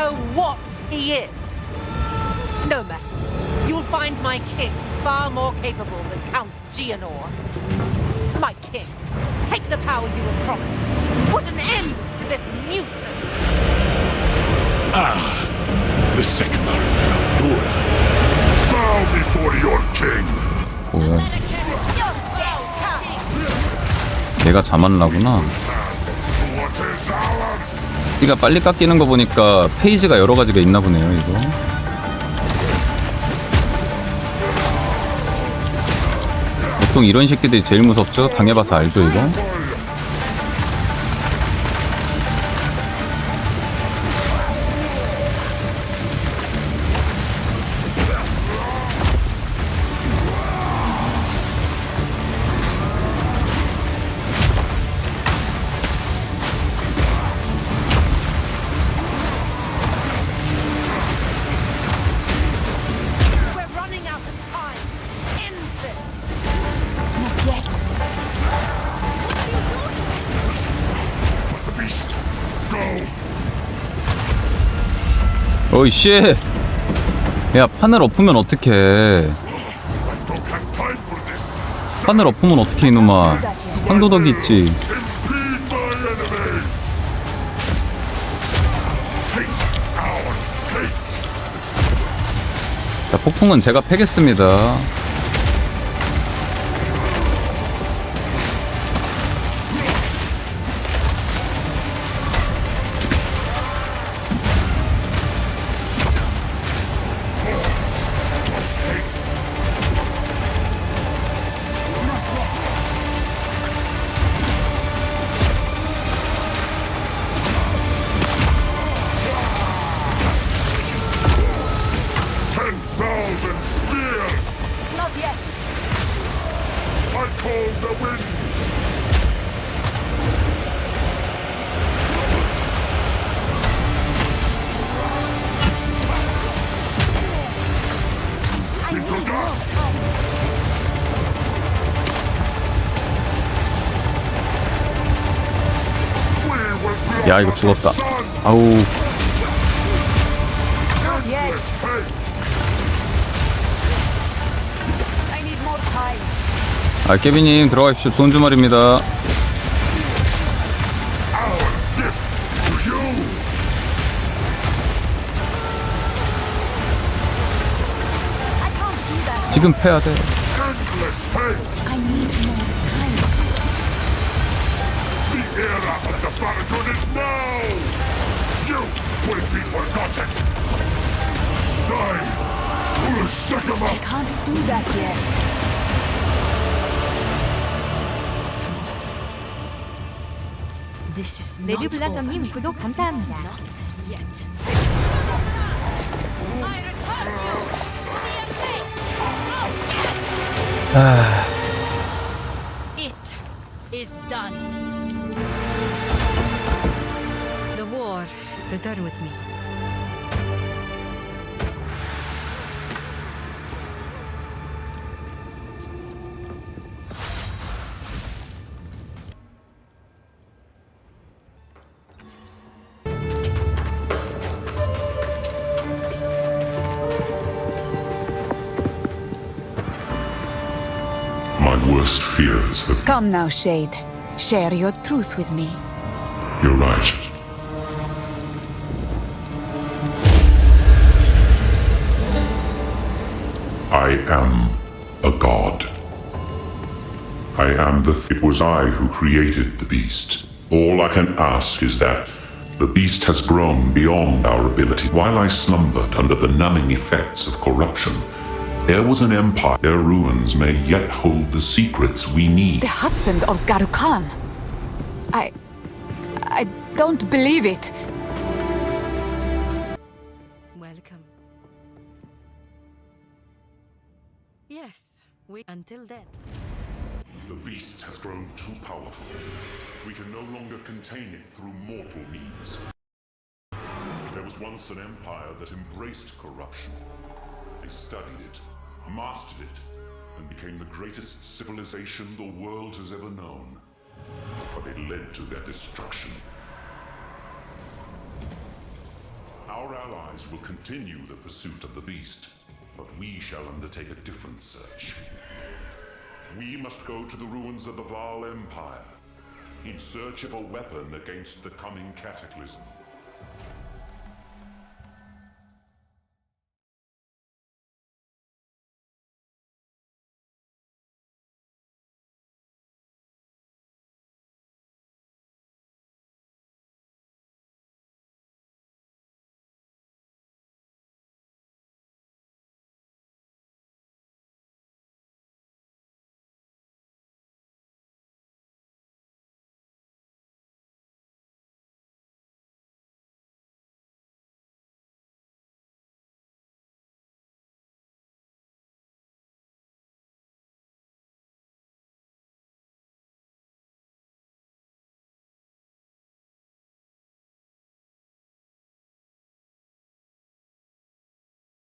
know what he is. No matter. You'll find my king far more capable than Count Gianor. My king, take the power you were promised. Put an end to this nuisance. The Sekmar of Dura. Bow before your king. 뭐야 얘가 자만라구나 What is Ours? 띠가 빨리 깎이는 거 보니까 페이지가 여러 가지가 있나 보네요 이거 보통 이런 새끼들이 제일 무섭죠 당해봐서 알죠 이거 어이 씨 야 판을 엎으면 어떡해. 판을 엎으면 어떡해 이놈아 한도덕이 있지. 자 폭풍은 제가 패겠습니다 야 이거 out the 죽었다 sun. 아우 Endless 아, 케비 님 들어가십시오. 돈 주말입니다. 지금 패야 돼. I can't do that yet. This is not 레드블라썸님 over. 구독 감사합니다. Not yet. It is done. The war. Return with me. Worst fears have. Come now, Shade. Share your truth with me. You're right. I am a god. I am the. Th- it was I who created the beast. All I can ask is that the beast has grown beyond our ability. While I slumbered under the numbing effects of corruption, there was an empire. Their ruins may yet hold the secrets we need. The husband of Garukan. I. I don't believe it. Welcome. Yes, we. Until then. The beast has grown too powerful. We can no longer contain it through mortal means. There was once an empire that embraced corruption. They studied it, mastered it, and became the greatest civilization the world has ever known. But it led to their destruction. Our allies will continue the pursuit of the beast, but we shall undertake a different search. We must go to the ruins of the Val Empire in search of a weapon against the coming cataclysm.